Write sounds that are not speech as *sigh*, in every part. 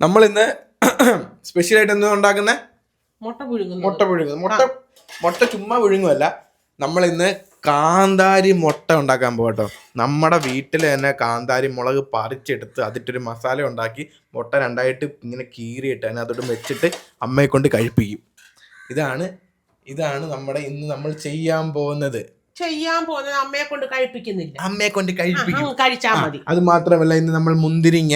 നമ്മൾ ഇന്ന് സ്പെഷ്യൽ ആയിട്ട് എന്തോ ഉണ്ടാക്കുന്ന? മുട്ട പുഴുങ്ങുന്നു മുട്ട പുഴുങ്ങുന്നത്. മുട്ട മുട്ട ചുമ്മാ പുഴുങ്ങുമല്ല നമ്മൾ ഇന്ന് കാന്താരി മുട്ട ഉണ്ടാക്കാൻ പോകട്ടോ നമ്മുടെ വീട്ടിൽ തന്നെ കാന്താരി മുളക് പറിച്ചെടുത്ത് അതിട്ടൊരു മസാല ഉണ്ടാക്കി മുട്ട രണ്ടായിട്ട് ഇങ്ങനെ കീറിയിട്ട് അതിനെ അതോട് വെച്ചിട്ട് അമ്മയെ കൊണ്ട് കഴിപ്പിക്കും. ഇതാണ് ഇതാണ് നമ്മുടെ ഇന്ന് നമ്മൾ ചെയ്യാൻ പോകുന്നത്. ചെയ്യാൻ പോകുന്നത് അമ്മയെ കൊണ്ട് കഴിപ്പിക്കുന്നില്ല. അമ്മയെ കൊണ്ട് കഴിപ്പിക്കും. കഴിച്ചാൽ കഴിച്ചാ മതി. അത് മാത്രമല്ല ഇന്ന് നമ്മൾ മുന്തിരിങ്ങ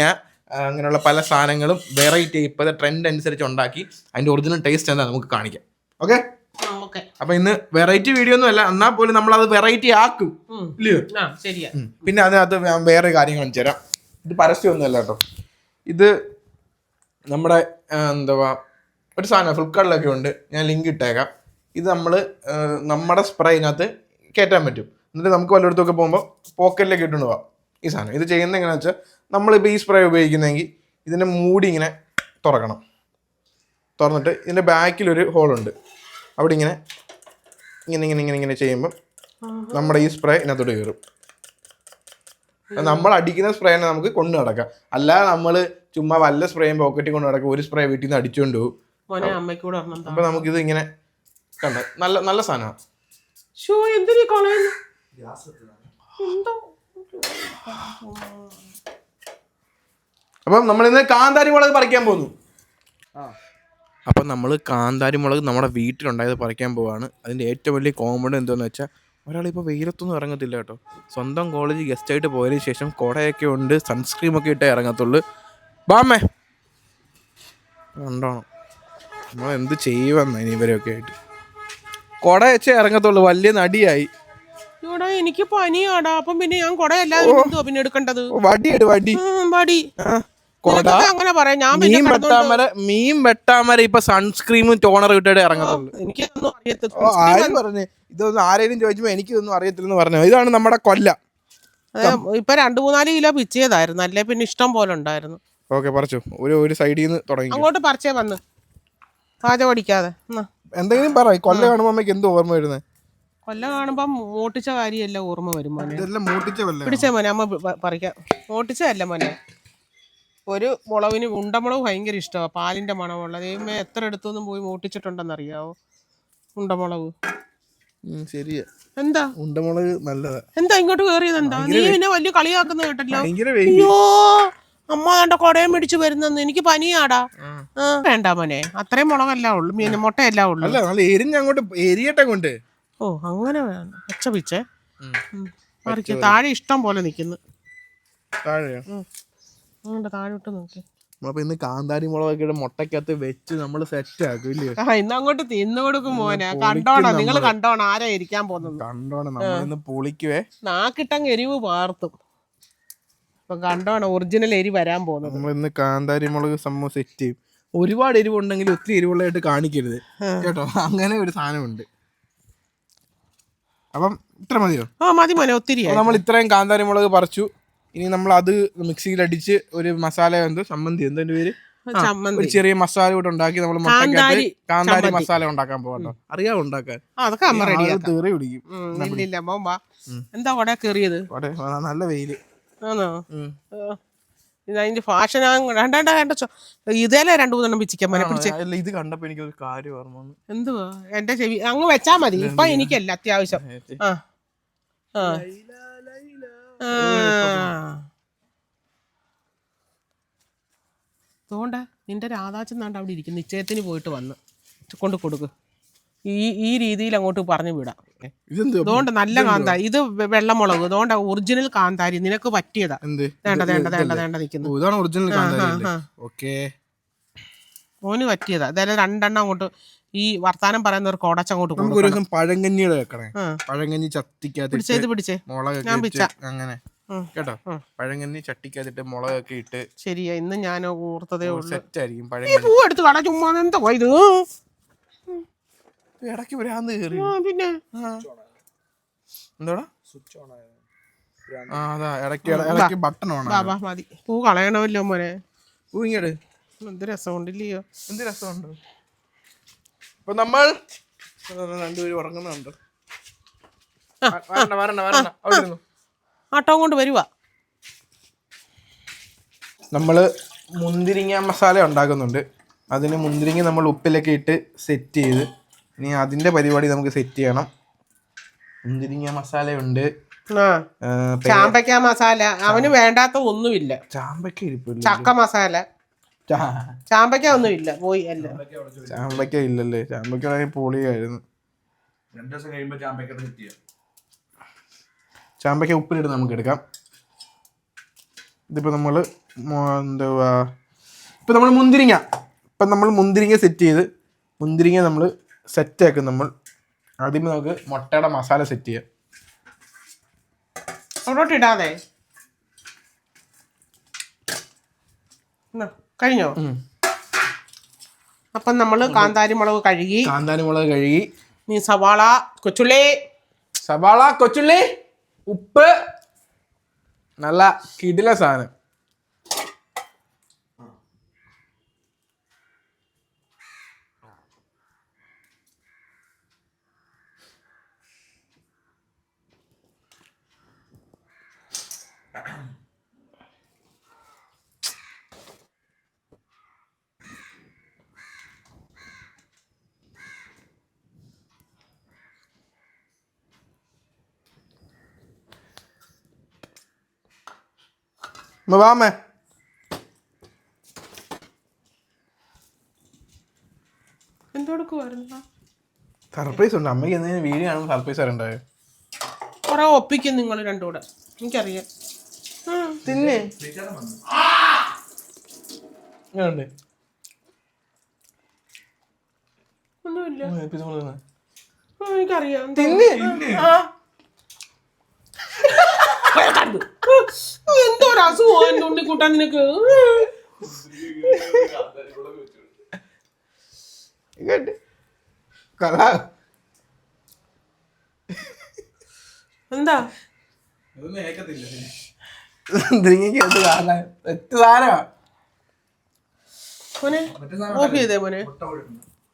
അങ്ങനെയുള്ള പല സാധനങ്ങളും വെറൈറ്റി ഇപ്പോഴത്തെ ട്രെൻഡ് അനുസരിച്ച് ഉണ്ടാക്കി അതിന്റെ ഒറിജിനൽ ടേസ്റ്റ് എന്താ നമുക്ക് കാണിക്കാം. ഓക്കെ അപ്പൊ ഇന്ന് വെറൈറ്റി വീഡിയോ ഒന്നും അല്ല എന്നാൽ പോലും നമ്മൾ അത് വെറൈറ്റി ആക്കും. ഇല്ലയോ? പിന്നെ അതിനകത്ത് വേറെ കാര്യം കാണിച്ചു തരാം. ഇത് പരസ്യമൊന്നുമല്ല കേട്ടോ. ഇത് നമ്മുടെ എന്താ എന്തുവാ ഒരു സാധനം ഫ്ലിപ്കാർട്ടിലൊക്കെ ഉണ്ട്. ഞാൻ ലിങ്ക് ഇട്ടേക്കാം. ഇത് നമ്മൾ നമ്മുടെ സ്പ്രേയിനകത്ത് കയറ്റാൻ പറ്റും. എന്നിട്ട് നമുക്ക് വല്ലയിടത്തൊക്കെ പോകുമ്പോൾ പോക്കറ്റിലേക്ക് ഇട്ടുകൊണ്ട് പോവാം. ഈ സാധനം. ഇത് ചെയ്യുന്നത് എങ്ങനെയാണെന്ന് വെച്ചാൽ നമ്മളിപ്പോൾ ഈ സ്പ്രേ ഉപയോഗിക്കുന്നതെങ്കിൽ ഇതിന്റെ മൂടി ഇങ്ങനെ തുറക്കണം. തുറന്നിട്ട് ഇതിന്റെ ബാക്കിലൊരു ഹോളുണ്ട് അവിടെ ഇങ്ങനെ ഇങ്ങനെ ഇങ്ങനെ ഇങ്ങനെ ഇങ്ങനെ ചെയ്യുമ്പോൾ നമ്മുടെ ഈ സ്പ്രേ ഇതിനകത്തോട്ട് കയറും. നമ്മൾ അടിക്കുന്ന സ്പ്രേനെ നമുക്ക് കൊണ്ടു നടക്കാം. അല്ലാതെ നമ്മൾ ചുമ്മാ വല്ല സ്പ്രേയും പോക്കറ്റിൽ കൊണ്ട് നടക്കും. ഒരു സ്പ്രേ വീട്ടിൽ നിന്ന് അടിച്ചുകൊണ്ട് പോകും. അപ്പൊ നമുക്കിത് ഇങ്ങനെ കണ്ട നല്ല നല്ല സാധനമാണ്. എന്തോ? അപ്പം നമ്മൾ ഇന്ന് കാന്താരി മുളക് പറിക്കാൻ പോകുന്നു അപ്പം നമ്മൾ കാന്താരി മുളക് നമ്മുടെ വീട്ടിലുണ്ടായത് പറിക്കാൻ പോവാണ്. അതിന്റെ ഏറ്റവും വലിയ കോമഡി എന്താണെന്ന് വെച്ചാൽ ഒരാളിപ്പോൾ വെയിലത്തൊന്നും ഇറങ്ങത്തില്ല കേട്ടോ. സ്വന്തം കോളേജ് ഗസ്റ്റായിട്ട് പോയതിന് ശേഷം കുടയൊക്കെ ഉണ്ട് സൺസ്ക്രീം ഒക്കെ ഇട്ടേ ഇറങ്ങത്തുള്ളൂ. ബാമേ ഉണ്ടോണം നമ്മൾ എന്ത് ചെയ്യുമെന്ന് ഇനി ഇവരെയൊക്കെ ആയിട്ട്. കുട വെച്ചേ ഇറങ്ങത്തുള്ളൂ വലിയ നടിയായി. ഇവിടെ എനിക്ക് പനിയാടാ. അപ്പം പിന്നെ ഞാൻ കൊടയല്ലാതെ എന്തുവാ പിന്നെ എടുക്കേണ്ടത്? വടിയെടു വടി നിനക്കൊക്കെ അങ്ങനെ പറയാം? ഞാൻ മീൻ വെട്ടാമര മീൻ വെട്ടാമര ഇപ്പൊ സൺസ്ക്രീമും ടോണർ ഇട്ടിട്ടേ ഇറങ്ങത്തുള്ളൂ. എനിക്കൊന്നും പറഞ്ഞു? ഇതൊന്നും ആരെങ്കിലും ചോദിച്ചപ്പോ എനിക്കിതൊന്നും അറിയത്തില്ലെന്ന് പറഞ്ഞു? ഇതാണ് നമ്മുടെ കൊല്ല. ഇപ്പൊ രണ്ടു മൂന്നാൽ കിലോ പിച്ചിയതായിരുന്നു അല്ലെ പിന്നെ ഇഷ്ടം പോലെ ഉണ്ടായിരുന്നു. ഓക്കെ പറിച്ചു. ഒരു ഒരു സൈഡിൽ നിന്ന് തുടങ്ങി അങ്ങോട്ട് പറിച്ചേ വന്ന്. പാചകം അടിക്കാതെ. എന്തെങ്കിലും പറ കൊല്ല കാണുമ്പോ അമ്മയ്ക്ക് എന്തോ ഓർമ്മ വരുന്നത് കൊല്ല കാണുമ്പം മൂട്ടിച്ച കാര്യമല്ല ഓർമ്മ വരും മോനെ. ഇതെല്ലാം വല്ല മോനെ അമ്മ പ- പറിക്കാം. മൂട്ടിച്ചതല്ല മോനെ. ഒരു മുളവിന് ഉണ്ടമുളക് ഭയങ്കര ഇഷ്ടമാണ് പാലിന്റെ മണമുള്ള. ദൈവമേ എത്ര എടുത്തൊന്നും പോയി മൂട്ടിച്ചിട്ടുണ്ടെന്നറിയാവോ? അറിയാവോ ശരിയാ. എന്താ? ഉണ്ടമുളക് നല്ലതാ. എന്താ ഇങ്ങോട്ട് കേറിയത് എന്താ? നീ പിന്നെ വലിയ കളിയാക്കുന്ന കേട്ടല്ലോ. ഭയങ്കര വെയിൽ അയ്യോ അമ്മ കണ്ട കൊടയം പിടിച്ചു വരുന്നെന്ന്. എനിക്ക് പനിയാടാ. ആ, വേണ്ട മോനെ. അത്രയും മുളകല്ല ഉള്ളു. മീൻ മുട്ടയല്ല ഉള്ളു. അല്ല നല്ല എരിഞ്ഞ് അങ്ങോട്ട് എരിയട്ടെ കൊണ്ട് ഓ അങ്ങനെ പച്ച പിച്ചേ മറിക്ക് താഴെ ഇഷ്ടം പോലെ നിൽക്കുന്നു താഴെയാ? അങ്ങോട്ട് താഴെ ഇട്ട് നോക്കി. നമ്മളിപ്പോ ഇന്ന് കാന്താരി മുളകൊക്കെ മുട്ടക്കകത്ത് വെച്ച് നമ്മൾ സെറ്റ് ആക്കും ഇല്ലയോ ആ ഇന്ന് അങ്ങോട്ട് തിന്നു കൊടുക്കും മോനെ. കണ്ടോണം. നിങ്ങൾ കണ്ടോണം ആരാ ഇരിക്കാൻ പോകുന്നത്. കണ്ടോണം. നമ്മളിന്ന് പൊളിക്കുവേ. നാക്കിട്ടങ്ങ് എരിവ് പാർത്തും അപ്പൊ കണ്ടോണം. ഒറിജിനൽ എരി വരാൻ പോകുന്നത്. നമ്മൾ ഇന്ന് കാന്താരി മുളക് സംഭവം സെറ്റ് ചെയ്യും. ഒരുപാട് എരിവുണ്ടെങ്കിൽ ഒത്തിരി എരിവുള്ളതായിട്ട് കാണിക്കരുത്. കേട്ടോ? അങ്ങനെ ഒരു സാധനമുണ്ട്. അപ്പം ഇത്ര മതിയോ? ആ മതി മോനെ ഒത്തിരി നമ്മൾ ഇത്രയും കാന്താരി മുളക് പറിച്ചു. ഇനി നമ്മൾ അത് മിക്സിയിൽ അടിച്ച് ഒരു മസാല എന്തോ ചമ്മന്തി എന്തോ പേര്? ഒരു ചെറിയ മസാല കൂടെ ഉണ്ടാക്കി നമ്മൾ കാന്താരി കാന്താരി മസാല ഉണ്ടാക്കാൻ പോകട്ടോ അറിയാം ഉണ്ടാക്കാൻ? അതൊക്കെ അമ്മ റെഡി പിടിക്കും. ഇല്ല ഇല്ല എന്താ കൊട കയറിയത് നല്ല വെയിൽ. ആണോ? അതിന്റെ ഫാഷൻ രണ്ടാണ്ട വേണ്ട ചോ- ഇതേലെ രണ്ടു മൂന്നെണ്ണം പിച്ചിക്കാൻ മോനെ പിടിച്ച്. ഇത് കണ്ടപ്പോ എനിക്ക് ഒരു കാര്യം ഓർമ്മ എന്തുവാ? എന്റെ ചെവി അങ്ങ് വെച്ചാ മതി. ഇപ്പൊ എനിക്കല്ല അത്യാവശ്യം. ആ. ആ. അതുകൊണ്ടാ നിന്റെ രാധാച്ചൻ നാണ്ട് അവിടെ ഇരിക്കും നിശ്ചയത്തിന് പോയിട്ട് വന്ന്. കൊണ്ട് കൊടുക്ക്. ഈ ഈ രീതിയിൽ അങ്ങോട്ട് പറഞ്ഞു വിടാം. ഇതെന്ത്? അതുകൊണ്ട് നല്ല കാന്താരി. ഇത് വെള്ളമുളക്. ഇതുകൊണ്ട് ഒറിജിനൽ കാന്താരി. നിനക്ക് പറ്റിയതാ. വേണ്ട വേണ്ട വേണ്ട വേണ്ട നിൽക്കുന്നു. ഇതാണ് ഒറിജിനൽ കാന്താരി. ഓക്കേ. മോന് പറ്റിയതാ. അതായത് രണ്ടെണ്ണം അങ്ങോട്ട് ഈ വർത്താനം നമുക്ക് ഒരു ദിവസം പഴങ്കഞ്ഞിയുടെ വെക്കണേ. ആ. പഴങ്കഞ്ഞി ചത്തിക്കാത്ത പിടിച്ചേ ഇത് പിടിച്ചേ. മുളകൊക്കെ ഇട്ട് അങ്ങനെ. കേട്ടോ. പഴങ്കഞ്ഞി ചട്ടിക്കകത്തിട്ട് മുളകൊക്കെ ഇട്ട് ശരിയാ ഇന്ന് ഞാൻ ഓർത്തതേ ഉള്ളൂ. സെറ്റ് ആയിരിക്കും പഴങ്കഞ്ഞി. പൂ എടുത്ത് കള ചുമ്മാ എന്താ ഇത്? ഇടയ്ക്ക് ഭ്രാന്ത് കയറി പിന്നെ? എന്തോടാ? ആ അതാ ഇടയ്ക്ക് ഇടയ്ക്ക് ബട്ടൺ ഓണാ ബാബാ മതി. പൂ കളയണമല്ലോ മോനെ. ഊങ്ങിട് എന്ത് രസമുണ്ടില്ലയോ? എന്ത് രസമുണ്ട്? അപ്പൊ നമ്മൾ രണ്ടുപേരും ഉറങ്ങുന്നുണ്ട്. വരണ്ട വരണ്ട വരണ്ട. അവിടെ ഇരുന്നു. ആട്ടവും കൊണ്ട് വരുവാ. നമ്മൾ മുന്തിരിങ്ങ മസാല ഉണ്ടാക്കുന്നുണ്ട്. അതിന് മുന്തിരിങ്ങ നമ്മൾ ഉപ്പിലൊക്കെ ഇട്ട് സെറ്റ് ചെയ്ത് ഇനി അതിന്റെ പരിപാടി നമുക്ക് സെറ്റ് ചെയ്യണം. മുന്തിരിങ്ങ മസാലയുണ്ട്. ചാമ്പയ്ക്ക മസാല. അവന് വേണ്ടാത്ത ഒന്നുമില്ല. ചാമ്പയ്ക്ക ഇരിപ്പില്ല. ചക്ക മസാല. ചാമ്പയ്ക്ക ഒന്നുമില്ല. പോയി അല്ല ചാമ്പയ്ക്ക ഇല്ലല്ലേ. ചാമ്പയ്ക്ക പൊളിയായിരുന്നു. രണ്ടു ദിവസം കഴിയുമ്പോ ചാമ്പയ്ക്കട്ട് സെറ്റ് ചെയ്യാം. ചാമ്പയ്ക്ക ഉപ്പിലിട്ട് നമുക്ക് എടുക്കാം. ഇതിപ്പോൾ നമ്മൾ എന്തുവാ? ഇപ്പം നമ്മൾ മുന്തിരിങ്ങ. ഇപ്പം നമ്മൾ മുന്തിരിങ്ങ സെറ്റ് ചെയ്ത് മുന്തിരിങ്ങ നമ്മൾ സെറ്റാക്കും നമ്മൾ. ആദ്യമേ നമുക്ക് മുട്ടയുടെ മസാല സെറ്റ് ചെയ്യാം. അവിടോട്ട് ഇടാതെ? കഴിഞ്ഞോ. അപ്പം നമ്മൾ കാന്താരി മുളക് കഴുകി കാന്താരി മുളക് കഴുകി. നീ സവാള കൊച്ചുള്ളി. സവാള കൊച്ചുള്ളി ഉപ്പ്. നല്ല കിടില സാധനം. അമ്മ വാ അമ്മേ എന്തെടുക്കുമായിരുന്നു സർപ്രൈസ് ഉണ്ട്. അമ്മയ്ക്ക് എന്തെങ്കിലും വീഡിയോ കാണുമ്പോൾ സർപ്രൈസ് വരണ്ടായോ കുറെ ഒപ്പിക്കും നിങ്ങൾ രണ്ടു കൂടെ എനിക്കറിയാം. തിന്നെ. ഒന്നുമില്ല. എനിക്കറിയാം. തിന്നെ. ഒരു അസുഖം എന്റെ ഉണ്ണി നിനക്ക്. എന്താ? മോനെ ഓഫ് ചെയ്തേ മോനെ. മുട്ട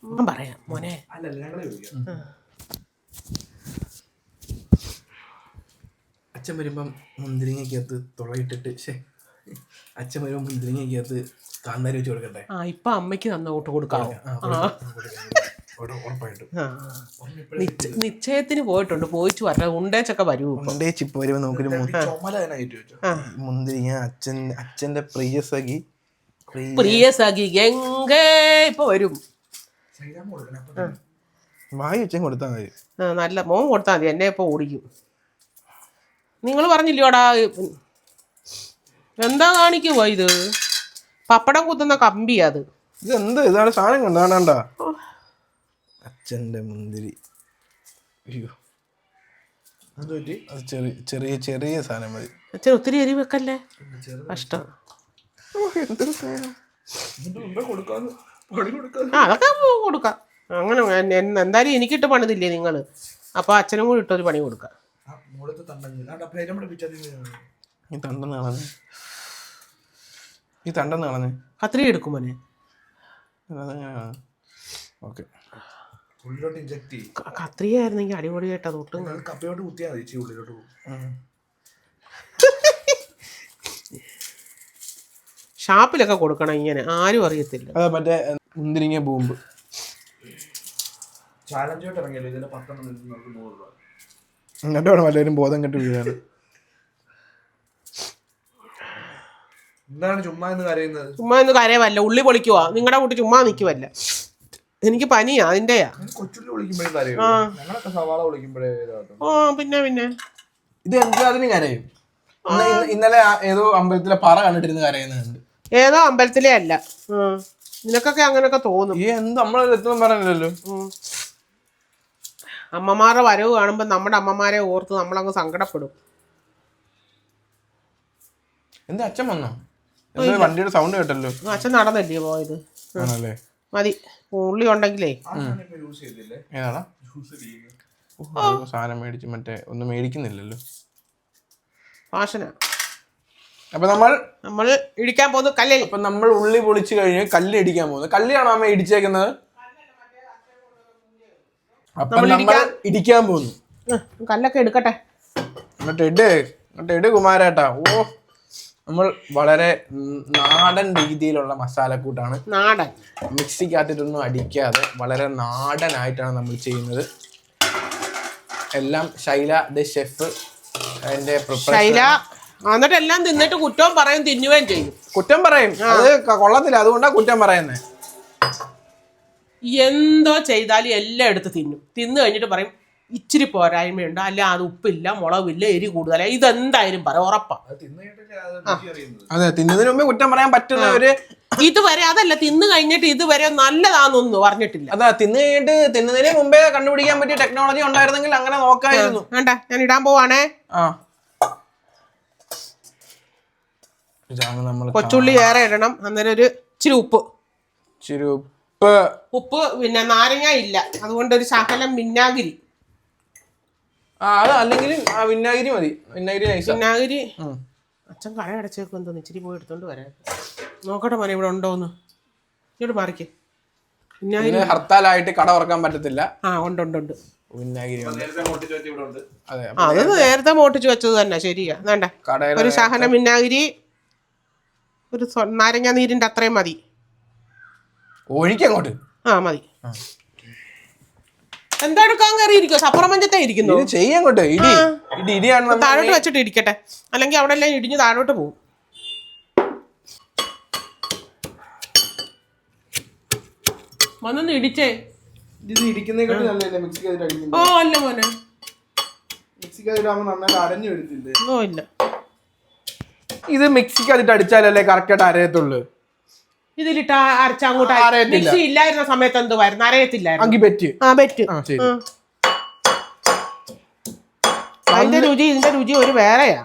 ഞാൻ പറയാം മോനെ. അച്ഛൻ വരുമ്പം മുന്തിരിങ്ങയ്ക്കകത്ത് തുളയിട്ടിട്ട് ശേ അച്ഛൻ വരുമ്പോൾ മുന്തിരിങ്ങയ്ക്കകത്ത് കാന്താരി വെച്ച് കൊടുക്കട്ടെ? ആ ഇപ്പൊ അമ്മയ്ക്ക് തന്ന ഓട്ട് കൊടുക്കാം, ഉറപ്പായിട്ടും. നിശ്ചയത്തിന് പോയിട്ടുണ്ട്. പോയിച്ചു വരാം. ഉണ്ടേച്ചൊക്കെ വരൂ ഇപ്പൊ. ഉണ്ടേ ചിപ്പ് വരുമ്പോൾ നമുക്കൊരു മു- ചുമല തന്നെ കയറ്റി വെച്ചു? ആ. മുന്തിരിങ്ങ അച്ഛൻ അച്ഛന്റെ പ്രിയ സഖി പ്രിയ സഖി എങ്കേ ഇപ്പൊ വരും. വായി അച്ഛൻ കൊടുത്താൽ മതി. നല്ല മോൻ കൊടുത്താൽ മതി. എന്നെ ഇപ്പൊ ഓടിക്കും. നിങ്ങൾ പറഞ്ഞില്ലോടാ? എന്താ കാണിക്കുവോ ഇത്? പപ്പടം കുത്തുന്ന കമ്പിയാ അത്. ഇത് എന്ത് ഇതാണ് സാധനം കണ്ടാണ്ട അച്ഛന്റെ മുന്തിരി. അയ്യോ. അത് ചെറിയ ചെറിയ ചെറിയ സാധനം മതി. അച്ഛൻ ഒത്തിരി എരി വെക്കല്ലേ? കഷ്ടം. ആ അതൊക്കെ കൊടുക്കാം. അങ്ങനെ എന്തായാലും എനിക്കിട്ട് പണിതില്ലേ നിങ്ങൾ അപ്പോൾ അച്ഛനും കൂടി ഇട്ടൊരു പണി കൊടുക്കാം. പ്ലേറ്റ് നമ്മുടെ ഈ തണ്ടെന്ന് കളഞ്ഞ്. ഈ തണ്ടെന്ന് കളഞ്ഞ്. കത്രി എടുക്കും മോനെ. ഓക്കെ. ഉള്ളിലോട്ട് ഇഞ്ചക്ട് ചെയ്യും. ക- അടിപൊളിയായിട്ട് അത് ഒട്ടും കപ്പയോട്ട് കുത്തിയാൽ മതി. ഇച്ചിരി ഉള്ളിലോട്ട് പോകും ഷാപ്പിലൊക്കെ കൊടുക്കണം ഇങ്ങനെ. ആരും അറിയത്തില്ല. അതെ മറ്റേ മുന്തിരിങ്ങ ബൂമ്പ് ചാലഞ്ചോട്ട് ഇറങ്ങിയല്ലോ. ഇതിന്റെ പത്തെണ്ണം നമുക്ക് നൂറ് രൂപ. എന്നിട്ട് വേണം എല്ലാവരും ബോധം കെട്ട് വീഴാൻ എന്താണ് ചുമ്മാ എന്ന് കരയുന്നത്? ചുമ്മാ എന്ന് കരയവല്ല ഉള്ളി പൊളിക്കുവാ. നിങ്ങളുടെ കൂട്ടി ചുമ്മാ നിക്കുവല്ല. എനിക്ക് പനിയാ അതിന്റെയാ കൊച്ചുള്ളി വിളിക്കുമ്പോഴേ കരയും ആ. ഞങ്ങളൊക്കെ സവാള വിളിക്കുമ്പോഴേ ഇതാകും ഓ പിന്നെ പിന്നെ. ഇത് എന്തിനും കരയും? ഇന്ന- ഇന്ന- ഇന്നലെ ആ ഏതോ അമ്പലത്തിലെ പറ കണ്ടിട്ടിരുന്ന് കരയുന്നുണ്ട്. ഏതോ അമ്പലത്തിലെ അല്ല. നിനക്കൊക്കെ അങ്ങനെയൊക്കെ തോന്നും. ഈ എന്ത് നമ്മളെ എത്തുമ്പോൾ പറഞ്ഞില്ലല്ലോ. ഉം. അമ്മമാരുടെ വരവ് കാണുമ്പോൾ നമ്മുടെ അമ്മമാരെ ഓർത്ത് നമ്മളങ്ങ് സങ്കടപ്പെടും. എന്താ അച്ഛൻ വന്നോ? വണ്ടിയുടെ സൗണ്ട് കേട്ടല്ലോ? അച്ഛൻ നടന്നല്ലേ പോയത്? മതി. ഉള്ളി ഉണ്ടെങ്കിലേ. സാധനം മേടിച്ച് മറ്റേ ഒന്നും മേടിക്കുന്നില്ലല്ലോ. ഫാഷനാ അപ്പൊ നമ്മൾ നമ്മൾ ഇടിക്കാൻ പോകുന്നു കല്ലിൽ. അപ്പൊ നമ്മൾ ഉള്ളി പൊളിച്ചു കഴിഞ്ഞ് കല്ല് ഇടിക്കാൻ പോകുന്നു. കല്ലിയാണോ അമ്മ ഇടിച്ചേക്കുന്നത്? അപ്പൊ നമ്മൾ ഇടിക്കാൻ പോകുന്നു. കല്ലൊക്കെ എടുക്കട്ടെ. എന്നിട്ട് ഇട് എന്നിട്ട് ഇട് കുമാരേട്ടാ. ഓ നമ്മൾ വളരെ നാടൻ രീതിയിലുള്ള മസാലക്കൂട്ടാണ്. നാടൻ. മിക്സിക്കകത്തിട്ടൊന്നും അടിക്കാതെ വളരെ നാടനായിട്ടാണ് നമ്മൾ ചെയ്യുന്നത്. എല്ലാം ശൈല ദ ഷെഫ് അതിന്റെ ശൈല എന്നിട്ട് എല്ലാം തിന്നിട്ട് കുറ്റവും പറയും തിന്നുകയും ചെയ്യും. കുറ്റം പറയും. അത് കൊള്ളത്തില്ല. അതുകൊണ്ടാണ് കുറ്റം പറയുന്നത് എന്തോ ചെയ്താലും എല്ലാം എടുത്ത് തിന്നും. തിന്നു കഴിഞ്ഞിട്ട് പറയും ഇച്ചിരി പോരായ്മയുണ്ട്. അല്ല അത് ഉപ്പില്ല മുളകില്ല എരി കൂടുതല. ഇതെന്തായാലും പറ ഉറപ്പാ. അത് തിന്നതിന് മുമ്പേ കുറ്റം പറയാൻ പറ്റുന്ന ഒരു ഇതുവരെ അതല്ല തിന്നു കഴിഞ്ഞിട്ട് ഇതുവരെ നല്ലതാന്നൊന്നും പറഞ്ഞിട്ടില്ല. അതാ തിന്നു കഴിഞ്ഞിട്ട് തിന്നതിന് മുമ്പേ കണ്ടുപിടിക്കാൻ പറ്റിയ ടെക്നോളജി ഉണ്ടായിരുന്നെങ്കിൽ അങ്ങനെ നോക്കായിരുന്നു. വേണ്ട ഞാൻ ഇടാൻ പോവാണേ. ആ. നമ്മൾ കൊച്ചുള്ളി ഏറെ ഇടണം. അന്നേരം ഒരു ഇച്ചിരി ഉപ്പ്. ഇച്ചിരി ഉപ്പ്. ഉപ്പ്. ഉപ്പ് പിന്നെ നാരങ്ങ ഇല്ല. അതുകൊണ്ട് ഒരു ശകലം വിന്നാഗിരി ആ അത് അല്ലെങ്കിൽ ആ വിനാഗിരി മതി. വിന്നാഗിരി നൈസ്. വിനാഗിരി. അച്ഛൻ കട അടച്ചേക്കും എന്തോന്ന്? ഇച്ചിരി പോയി എടുത്തോണ്ട് വരാം. നോക്കട്ടെ മോനെ ഇവിടെ ഉണ്ടോന്ന്. ഇങ്ങോട്ട് മാറിക്കേ. ഇതിന് ഹർത്താലായിട്ട് കട ഉറക്കാൻ പറ്റത്തില്ല. ആ ഉണ്ട് ഉണ്ട് ഉണ്ട്. ഉണ്ട്. ഉണ്ട്. അതെ നേരത്തെ മോട്ടിച്ച് വെച്ചത് തന്നെ ശരിയാ. വേണ്ട. ഒരു ശകലം വിന്നാഗിരി ഒരു നാരങ്ങ നീരിന്റെ അത്രയും മതി. ഒഴിക്കങ്ങോട്ട്. ആ മതി. എന്താ എടുക്കാൻ കയറിയിരിക്കോ സപ്പുറമഞ്ചത്തെ ഇരിക്കുന്നു? ഇത് ചെയ്യങ്ങോട്ട്. ഇടി. ഇടി ഇടിയാണ് താഴോട്ട് വെച്ചിട്ട് ഇരിക്കട്ടെ അല്ലെങ്കിൽ അവിടെ എല്ലാം ഇടിഞ്ഞ് താഴോട്ട് പോകും വന്നൊന്ന് ഇടിച്ചേ. ഇത് അടിക്കുന്നത് ഓ അല്ല മോനെ. മിക്സിക്കകത്തിട്ടാകുമ്പോൾ നന്നായിട്ട് അരഞ്ഞു വരത്തില്ലേ? ഓ ഇല്ല. ഇത് മിക്സിക്ക് അതിട്ട് അടിച്ചാലല്ലേ കറക്റ്റ് ആയിട്ട് അരയത്തുള്ളൂ. ഇതിലിട്ട് അരച്ച അങ്ങോട്ട് അരയത്തില്ല. മിക്സി ഇല്ലായിരുന്ന സമയത്ത് എന്തുവായിരുന്നു അരയത്തില്ലായിരുന്നു അങ്കി പറ്റ് ആ പറ്റ്. ആ ശരി. ആ. അതിന്റെ രുചി ഇതിന്റെ രുചി ഒരു വേറെയാ.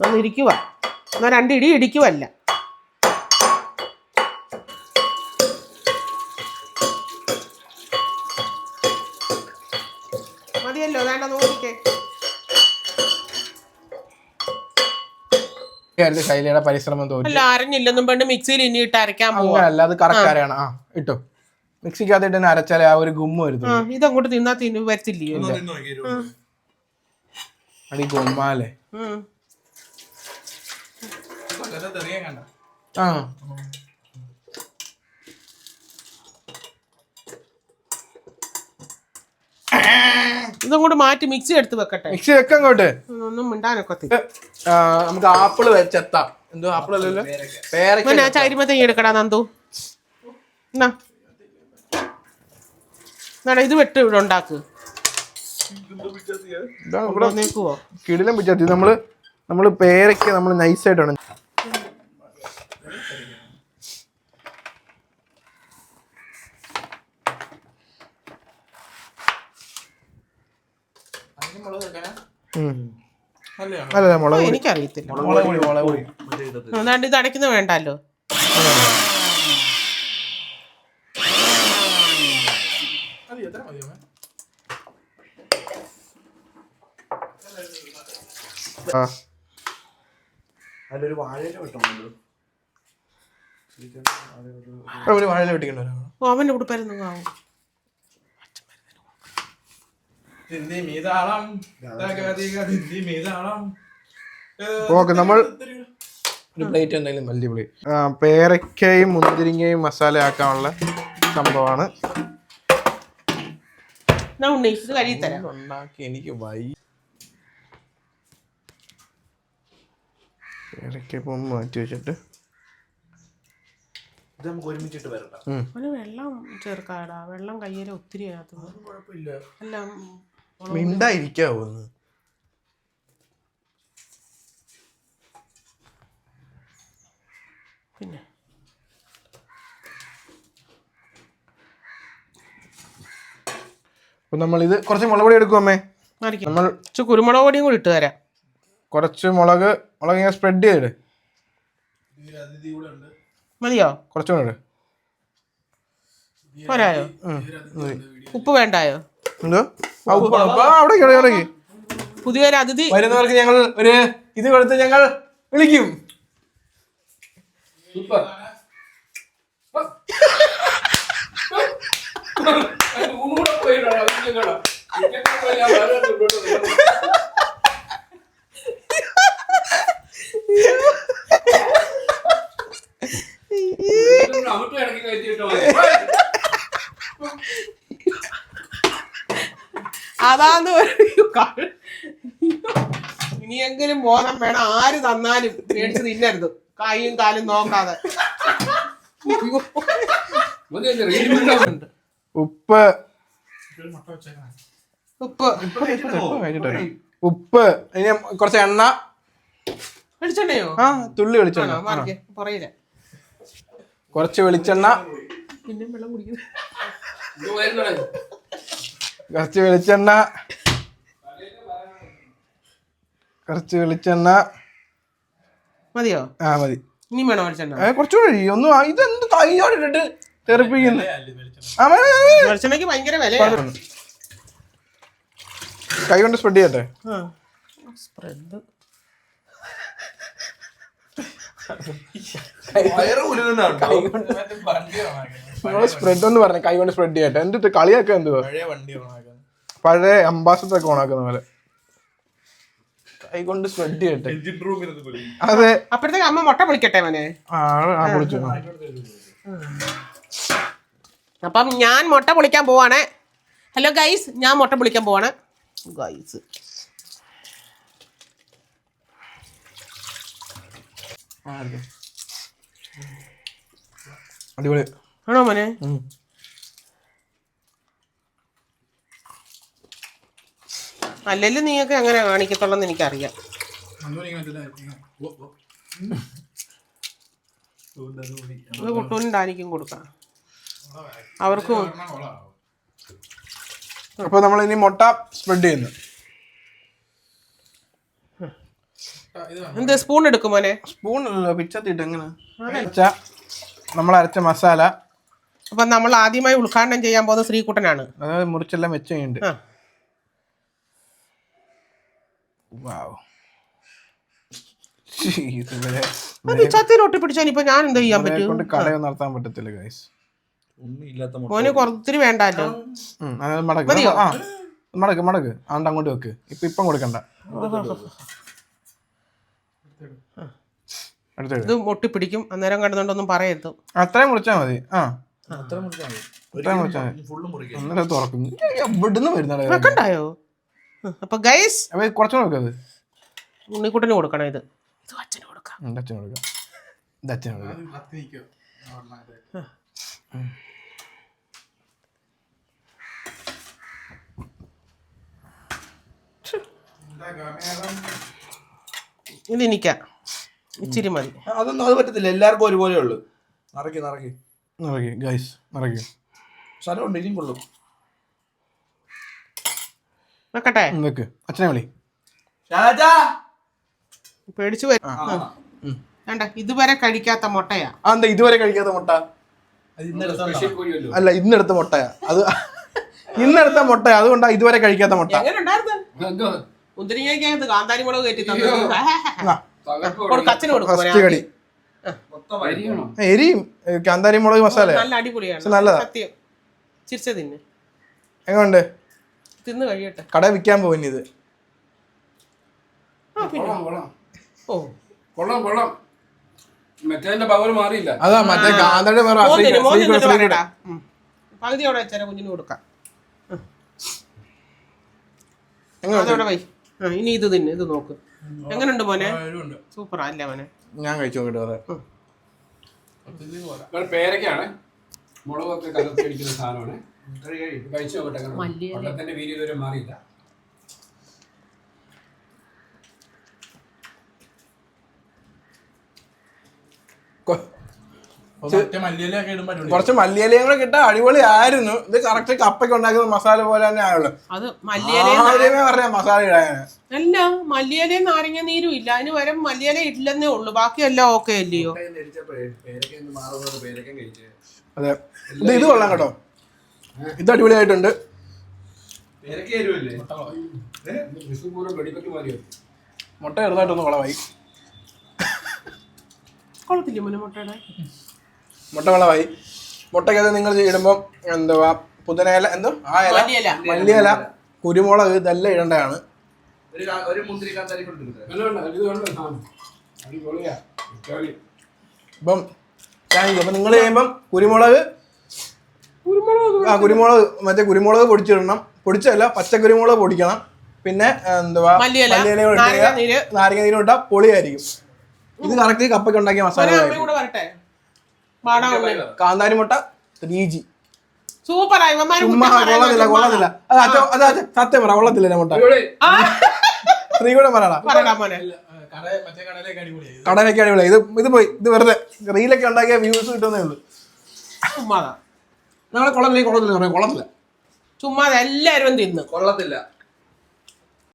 ഒന്ന് ഇരിക്കുക എന്നാ രണ്ട് ഇടി ഇടിക്കുവല്ല. കാര്യത്തിൽ ശൈലിയുടെ പരിശ്രമം തോന്നി അല്ല അരഞ്ഞില്ലെന്നും പണ്ട് മിക്സിയിൽ ഇനി ഇട്ട് അരയ്ക്കാൻ പോവാ. അങ്ങനല്ല അത് കറക്റ്റ് അരയാണ് ആ ഇട്ടു. മിക്സിക്കകത്തിട്ട് തന്നെ അരച്ചാലേ ആ ഒരു ഗുമ്മ വരുന്നു ഇതങ്ങോട്ട് തിന്നാ തിന്നു വരത്തില്ലയോ അടി ഗുമ്മാലേ. ആ. ഇതങ്ങോട്ട് മാറ്റി മിക്സി എടുത്ത് വെക്കട്ടെ. മിക്സി വെക്കാം ഒന്നും നമുക്ക് ആപ്പിൾ വെച്ചെത്താം. എന്തോ ആപ്പിൾ അല്ലല്ലോ? ചരിമത്തങ്ങി എടുക്കടാ നന്ദു. എന്നാടാ ഇത് വെട്ട് ഇവിടെ ഉണ്ടാക്ക്. കിടിലം പിച്ചാത്തി. നമ്മൾ നമ്മൾ പേരയ്ക്ക് നമ്മൾ നൈസായിട്ടാണ് ഉം. അല്ല? മുളക് എനിക്കറിയത്തില്ല. അതാണ്ട് ഇത് അടയ്ക്കുന്ന വേണ്ടല്ലോ. അവന്റെ അതിലൊരു വാഴയില വെട്ടണമല്ലോ ഇവിടെ ഒരു വാഴയില വെട്ടിക്കണ്ടോ? അവന്റെ ഉടുപ്പായിരുന്നു ആവും ഓക്കെ നമ്മൾ ഒരു പ്ലേറ്റ് എന്തെങ്കിലും വലിയ പ്ലേറ്റ് ആ മുന്തിരിങ്ങയും മസാല ആക്കാനുള്ള സംഭവമാണ്. ഉണ്ടാക്കി? എനിക്ക് വൈ പേരയ്ക്കപ്പം മാറ്റി വെച്ചിട്ട്. ഇത് നമുക്ക് ഒരുമിച്ചിട്ട് വരണ്ട. വെള്ളം ചേർക്കാടാ. വെള്ളം കയ്യിൽ ഒത്തിരി അതിനകത്ത് മിണ്ടായിരിക്കാവോ ഒന്ന് പിന്നെ? അപ്പൊ നമ്മൾ ഇത് കുറച്ച് മുളക് പൊടി എടുക്കും അമ്മേ? നമ്മൾ കുറച്ച് കുരുമുളക് പൊടിയും കൂടി ഇട്ട് തരാം. കുറച്ച് മുളക് മുളക് ഇങ്ങനെ സ്പ്രെഡ് ചെയ്തിട്. മതിയോ? കുറച്ചുകൂടെ പോരായോ? ഉപ്പ് വേണ്ടായോ? എന്തോ? അവിടെ അവിടെ പുതിയൊരു അതിഥി. വരുന്നവർക്ക് ഞങ്ങൾ ഒരു ഇത് കൊടുത്ത് ഞങ്ങൾ വിളിക്കും. സൂപ്പർ. *laughs* അങ്ങോട്ടും ഇടയ്ക്ക് കയറ്റിട്ടോ അതാന്ന് ഇനിയെങ്കിലും ബോധം വേണം. ആര് തന്നാലും മേടിച്ച് തിന്നരുത്. കൈയും കാലും നോക്കാതെ. ഉപ്പ്. വെച്ചേക്കണം ഉപ്പ്. ഉപ്പ്. ഇനി കുറച്ച് എണ്ണ. വെളിച്ചെണ്ണയോ? ആ തുള്ളി വെളിച്ചെണ്ണ. പറയില്ല കുറച്ച് വെളിച്ചെണ്ണ. പിന്നെ വെള്ളം കുടിക്കുന്നു. കുറച്ച് വെളിച്ചെണ്ണ. കുറച്ച് വെളിച്ചെണ്ണ. മതിയോ? ആ മതി. ഇനി വേണോ വെളിച്ചെണ്ണ? കുറച്ചുകൂടെ ഒഴി. ഒന്നും ഇതെന്ത് തൈയോടിട്ടിട്ട് ഇട്ടിട്ട് തെറിപ്പിക്കുന്നു. വെളിച്ചെണ്ണയ്ക്ക് ഭയങ്കര വിലയാണ് കൈ കൊണ്ട് സ്പ്രെഡ് ചെയ്യട്ടെ? സ്പ്രെഡ് വയറ് ഉരുകുന്നുണ്ടോ നിങ്ങൾ സ്പ്രെഡ് ഒന്ന് പറഞ്ഞു കൈ കൊണ്ട് സ്പ്രെഡ് ചെയ്യട്ടെ. എന്നിട്ട് കളിയൊക്കെ എന്തുവാ പഴയ വണ്ടി ഓണാക്കുന്നത് പഴയ അംബാസഡർ ഒക്കെ ഓണാക്കുന്ന പോലെ. കൈ കൊണ്ട് സ്പ്രെഡ് ചെയ്യട്ടെ. അതെ. അപ്പോഴത്തേക്ക് അമ്മ മുട്ട പൊളിക്കട്ടെ മോനെ? അപ്പം ഞാൻ മുട്ട പൊളിക്കാൻ പോവാണ്. ഹലോ ഗൈസ് ഞാൻ മുട്ട പൊളിക്കാൻ പോവാണ്. ഗൈസ് അടിപൊളി. ആണോ മോനെ. അല്ലെങ്കിൽ നീയൊക്കെ അങ്ങനെ കാണിക്കത്തുള്ളെന്ന് എനിക്കറിയാം. ഇത് കുട്ടൂനും ഡാനിക്കും കൊടുക്കാം. അവർക്കും. അപ്പൊ നമ്മൾ ഇനി മുട്ട സ്പ്രെഡ് ചെയ്യുന്നു. എന്ത് സ്പൂൺ എടുക്കും മോനെ? സ്പൂൺ പിച്ചത്തിട്ട് എങ്ങനെ? നമ്മൾ അരച്ച മസാല. അപ്പം നമ്മൾ ആദ്യമായി ഉദ്ഘാടനം ചെയ്യാൻ പോകുന്ന ശ്രീകുട്ടനാണ്. അതായത് മുറിച്ചെല്ലാം വെച്ച് കഴിഞ്ഞിട്ട്. ആ. ഒട്ടി പിടിച്ചാൽ ഇപ്പൊ ഞാൻ എന്താ ചെയ്യാൻ പറ്റും? കടയോ കടയൊന്നും നടത്താൻ പറ്റത്തില്ല ഗൈസ് മോന് കുറച്ചൊത്തിരി വേണ്ടല്ലോ മടക്ക്. ആ മടക്ക് മടക്ക്. ആണ്ട് അങ്ങോട്ട് വെക്ക്. ഇപ്പൊ ഇപ്പം കൊടുക്കണ്ട. അടുത്തേക്ക് ഇത് ഒട്ടി പിടിക്കും അന്നേരം കണ്ടുകൊണ്ടൊന്നും പറയരുത്. അത്രയും മുറിച്ചാ മതി. ആ. വെക്കണ്ടായോ? അപ്പൊ ഗൈസ് കുറച്ചുകൂടെ ഉണ്ണിക്കുട്ടന് കൊടുക്കണം ഇത്? ഇത് അച്ഛന് കൊടുക്കാം. ഇത് അച്ഛന് കൊടുക്കാം. ഇത് അച്ഛന് കൊടുക്കാം. കത്തി നിൽക്കുക ഇത് എനിക്കാം. ഇച്ചിരി മതി. അതൊന്നും അത് പറ്റത്തില്ല. എല്ലാവർക്കും ഒരുപോലെ ഉള്ളു നിറക്കി നിറക്കി നിറയ്ക്ക് ഗൈസ് നിറയ്ക്കും സ്ഥലമുണ്ട് ഇനിയും കൊള്ളും. വെക്കട്ടെ? വെക്ക്. അച്ഛനെ വിളി. ഷാജാ പേടിച്ചു വരും വേണ്ട ഇതുവരെ കഴിക്കാത്ത മുട്ടയാ. ആ എന്താ ഇതുവരെ കഴിക്കാത്ത മുട്ട. അല്ല? ഇന്നെടുത്ത മുട്ടയാ. അത് *laughs* ഇന്നെടുത്ത മുട്ടയാ. അതുകൊണ്ടാ ഇതുവരെ കഴിക്കാത്ത മുട്ട. മുന്തിരിങ്ങയ്ക്കകത്ത് കാന്താരി മുളക് കയറ്റി തന്നു കൊടുക്ക്, അച്ഛന് കൊടുക്കും എരിയും. കാന്താരി മുളക് മസാല. നല്ല അടിപൊളിയാണ്. നല്ലതാ. സത്യം. ചിരിച്ച തിന്ന്. എങ്ങനെയുണ്ട് തിന്ന് കഴിയട്ടെ. കട വിൽക്കാൻ പോകുന്നു ഇത്. ഓ. കൊള്ളാം കൊള്ളാം. മറ്റേതിന്റെ പവർ മാറിയില്ല. അതാ മറ്റേ വെച്ചാൽ കുഞ്ഞിന് കൊടുക്കാം. വൈ. ഇനി ഇത് തിന്ന് ഇത് നോക്ക്. എങ്ങനെയുണ്ട് മോനെ? ഉണ്ട് സൂപ്പറാ അല്ലേ മോനെ? ഞാൻ കഴിച്ചു നോക്കിട്ട് പറയാം പേരക്കാണ് മുളകൊക്കെ കലർത്തി അടിക്കുന്ന സാധനമാണ്. കഴിച്ചു നോക്കട്ടെ വീര്യം ഇതുവരെ മാറിയില്ല കൊ- മറ്റേ മല്ലിയിലൊക്കെ ഇടുമ്പോ അടിപൊളി. കുറച്ച് മല്ലിയിലയും കൂടെ കിട്ടാൻ അടിപൊളി ആയിരുന്നു. ഇത് കറക്റ്റ് കപ്പയ്ക്ക് ഉണ്ടാക്കുന്ന മസാല പോലെ തന്നെ ആയുള്ളു. അത് പറഞ്ഞ മസാല ഇടാൻ അല്ല മല്ലിയിലയും നാരങ്ങ നീരും ഇല്ല. അതിന് വരം മല്ലിയില ഇല്ലെന്നേ ഉള്ളൂ. ബാക്കിയെല്ലാം ഓക്കെ അല്ലയോ? അതെ. ഇത് ഇത് കൊള്ളാം കേട്ടോ. ഇത് അടിപൊളിയായിട്ടുണ്ട്. മുട്ട ചെറുതായിട്ടൊന്ന് കൊളവായി. കൊള്ളത്തില്ലേ മുന്നേ മുട്ടയുടെ? മുട്ട കുളമായി മുട്ടയ്ക്കകത്ത് നിങ്ങൾ ഇടുമ്പോൾ എന്തുവാ? പുതിനയില എന്തോ? ആ ഇല. മല്ലിയില. കുരുമുളക് ഇതെല്ലാം ഇടേണ്ടതാണ്. ഇപ്പം താങ്ക് യു അപ്പൊ നിങ്ങൾ ചെയ്യുമ്പം കുരുമുളക് കുരുമുളക് ആ കുരുമുളക് മറ്റേ കുരുമുളക് പൊടിച്ചിടണം. പൊടിച്ചല്ല പച്ച കുരുമുളക് പൊടിക്കണം. പിന്നെ എന്തുവാ? മല്ലിയില, നാരങ്ങ നീര്. നാരങ്ങ നീരും ഇട്ടാൽ പൊളിയായിരിക്കും. ഇത് കറക്റ്റ് കപ്പയ്ക്ക് ഉണ്ടാക്കിയ മസാല മോനെ അമ്മയും കൂടെ വരട്ടെ വാടാ അമ്മയും. കാന്താരി മുട്ട ത്രീ ജി സൂപ്പർ ചുമ്മാ കൊള്ളത്തില്ല കൊള്ളത്തില്ല സത്യം പറ കൊള്ളത്തില്ല മുട്ട. ആ, കൂടെ പറയടാ കടലൊക്കെ അടിപൊളി ഇത് ഇത് പോയി ഇത് വെറുതെ. റീലൊക്കെ ഉണ്ടാക്കിയ വ്യൂസ് കിട്ടുന്നേ ഉള്ളൂ. ചുമ്മാതാ. ഞങ്ങളെ കൊള്ളത്തില്ല കൊള്ളത്തില്ല പറയാം കൊള്ളത്തില്ല. ചുമ്മാതെ എല്ലാരും തിന്ന്. കൊള്ളത്തില്ല.